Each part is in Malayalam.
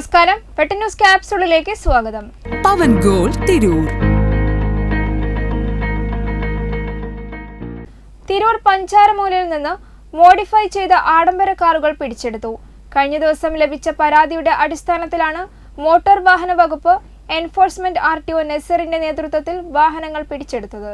നമസ്കാരം. പെട്ട ന്യൂസ് ക്യാപ്സൂളിലേക്ക് സ്വാഗതം. പവൻ ഗോൾ തിരൂർ. തിരൂർ പഞ്ചാരമൂലയിൽ നിന്ന് മോഡിഫൈ ചെയ്ത ആഡംബര കാറുകൾ പിടിച്ചെടുത്തു. കഴിഞ്ഞ ദിവസം ലഭിച്ച പരാതിയുടെ അടിസ്ഥാനത്തിലാണ് മോട്ടോർ വാഹന വകുപ്പ് എൻഫോഴ്സ്മെന്റ് ആർ ടി ഒ നെസറിന്റെ നേതൃത്വത്തിൽ വാഹനങ്ങൾ പിടിച്ചെടുത്തത്.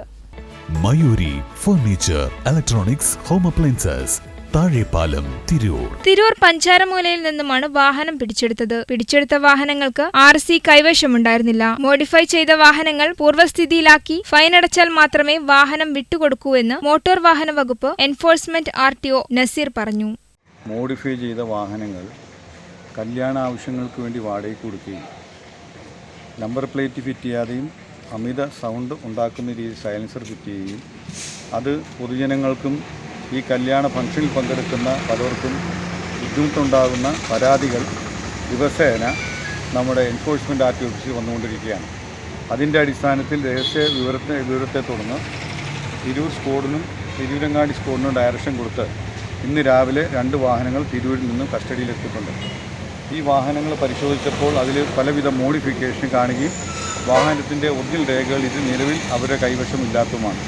Mayuri furniture electronics home appliances Thazhepalam Tirur. Tirur പഞ്ചാരമൂലയിൽ നിന്നുമാണ് വാഹനം പിടിച്ചെടുത്തത്. പിടിച്ചെടുത്ത വാഹനങ്ങൾക്ക് ആർ സി കൈവശമുണ്ടായിരുന്നില്ല. മോഡിഫൈ ചെയ്ത വാഹനങ്ങൾ പൂർവസ്ഥിതിയിലാക്കി. ഫൈൻ അടച്ചാൽ മാത്രമേ വാഹനം വിട്ടുകൊടുക്കൂ എന്ന് മോട്ടോർ വാഹന വകുപ്പ് enforcement R T O Naseer പറഞ്ഞു. മോഡിഫൈ ചെയ്ത വാഹനങ്ങൾ കല്യാണ ആവശ്യങ്ങൾക്ക് വേണ്ടി വാടകയ്ക്ക് കൊടുക്കുകയും നമ്പർ പ്ലേറ്റ് ഫിറ്റ് ചെയ്യാതെയും അമിത സൗണ്ട് ഉണ്ടാക്കുന്ന രീതിയിൽ സൈലൻസർ ഫിറ്റ് ചെയ്യുകയും അത് പൊതുജനങ്ങൾക്കും ഈ കല്യാണ ഫംഗ്ഷനിൽ പങ്കെടുക്കുന്ന പലർക്കും ബുദ്ധിമുട്ടുണ്ടാകുന്ന പരാതികൾ ദിവസേന നമ്മുടെ എൻഫോഴ്സ്മെന്റ് ആർ ടി ഓഫീസിൽ വന്നുകൊണ്ടിരിക്കുകയാണ്. അതിന്റെ അടിസ്ഥാനത്തിൽ രഹസ്യ വിവരത്തെ വിവരത്തെ തുടർന്ന് തിരൂർ സ്കോഡിനും തിരൂരങ്ങാടി സ്കോഡിനും ഡയറക്ഷൻ കൊടുത്ത് ഇന്ന് രാവിലെ രണ്ട് വാഹനങ്ങൾ തിരൂരിൽ നിന്നും കസ്റ്റഡിയിലെത്തിയിട്ടുണ്ട്. ഈ വാഹനങ്ങൾ പരിശോധിച്ചപ്പോൾ അതിൽ പലവിധ മോഡിഫിക്കേഷൻ കാണുകയും വാഹനത്തിന്റെ ഒറിജിനൽ രേഖകൾ ഇത് നിലവിൽ അവരുടെ കൈവശമില്ലാത്തതുമാണ്.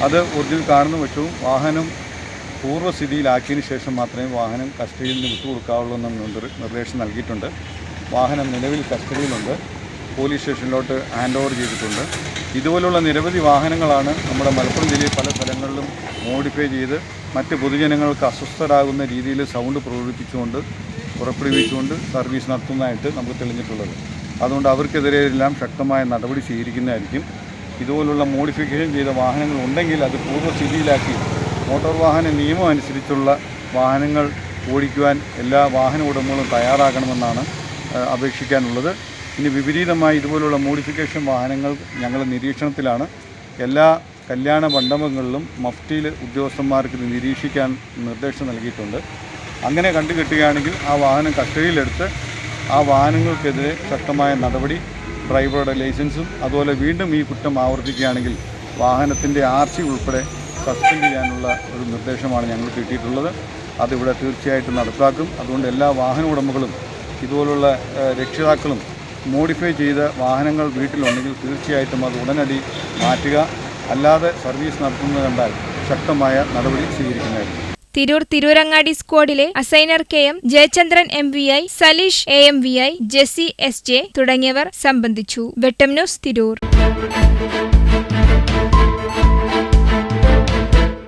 അത് ഒറിജിനൽ കാണുന്ന പക്ഷവും വാഹനം പൂർവസ്ഥിതിയിലാക്കിയതിന് ശേഷം മാത്രമേ വാഹനം കസ്റ്റഡിയിൽ നിന്ന് വിട്ടുകൊടുക്കാവുള്ളൂ എന്ന നിർദ്ദേശം നൽകിയിട്ടുണ്ട്. വാഹനം നിലവിൽ കസ്റ്റഡിയിലുണ്ട്. പോലീസ് സ്റ്റേഷനിലോട്ട് ഹാൻഡ് ഓവർ ചെയ്തിട്ടുണ്ട്. ഇതുപോലുള്ള നിരവധി വാഹനങ്ങളാണ് നമ്മുടെ മലപ്പുറം ജില്ലയിൽ പല സ്ഥലങ്ങളിലും മോഡിഫൈ ചെയ്ത് മറ്റ് പൊതുജനങ്ങൾക്ക് അസ്വസ്ഥരാകുന്ന രീതിയിൽ സൗണ്ട് പ്രകടിപ്പിച്ചുകൊണ്ട് പുറപ്പെടുവിച്ചുകൊണ്ട് സർവീസ് നടത്തുന്നതായിട്ട് നമുക്ക് തെളിഞ്ഞിട്ടുള്ളത്. അതുകൊണ്ട് അവർക്കെതിരെ എല്ലാം ശക്തമായ നടപടി സ്വീകരിക്കുന്നതായിരിക്കും. ഇതുപോലുള്ള മോഡിഫിക്കേഷൻ ചെയ്ത വാഹനങ്ങൾ ഉണ്ടെങ്കിൽ അത് പൂർവസ്ഥിതിയിലാക്കി മോട്ടോർ വാഹന നിയമം അനുസരിച്ചുള്ള വാഹനങ്ങൾ ഓടിക്കുവാൻ എല്ലാ വാഹന ഉടമകളും തയ്യാറാകണമെന്നാണ് അപേക്ഷിക്കാനുള്ളത്. ഇനി വിപരീതമായി ഇതുപോലുള്ള മോഡിഫിക്കേഷൻ വാഹനങ്ങൾ ഞങ്ങൾ നിരീക്ഷണത്തിലാണ്. എല്ലാ കല്യാണ മണ്ഡപങ്ങളിലും മഫ്റ്റിയിൽ ഉദ്യോഗസ്ഥന്മാർക്ക് ഇത് നിരീക്ഷിക്കാൻ നിർദ്ദേശം നൽകിയിട്ടുണ്ട്. അങ്ങനെ കണ്ടുകിട്ടുകയാണെങ്കിൽ ആ വാഹനം കസ്റ്റഡിയിലെടുത്ത് ആ വാഹനങ്ങൾക്കെതിരെ ശക്തമായ നടപടി ഡ്രൈവറുടെ ലൈസൻസും അതുപോലെ വീണ്ടും ഈ കുറ്റം ആവർത്തിക്കുകയാണെങ്കിൽ വാഹനത്തിന്റെ ആർ ഉൾപ്പെടെ സസ്പെൻഡ് ചെയ്യാനുള്ള ഒരു നിർദ്ദേശമാണ് ഞങ്ങൾ കിട്ടിയിട്ടുള്ളത്. അതിവിടെ തീർച്ചയായിട്ടും നടപ്പാക്കും. അതുകൊണ്ട് എല്ലാ വാഹന ഉടമകളും ഇതുപോലുള്ള രക്ഷിതാക്കളും മോഡിഫൈ ചെയ്ത വാഹനങ്ങൾ വീട്ടിലുണ്ടെങ്കിൽ തീർച്ചയായിട്ടും അത് ഉടനടി മാറ്റുക. അല്ലാതെ സർവീസ് നടത്തുന്നത് കണ്ടാൽ ശക്തമായ നടപടി സ്വീകരിക്കുന്നതായിരിക്കും. Tirur Tirurangadi സ്ക്വാഡിലെ Assainar K M Jayachandran M V I Saleesh A M V I Jessy S J തുടങ്ങിയവർ സംബന്ധിച്ചു. വെട്ടം ന്യൂസ് തിരൂർ.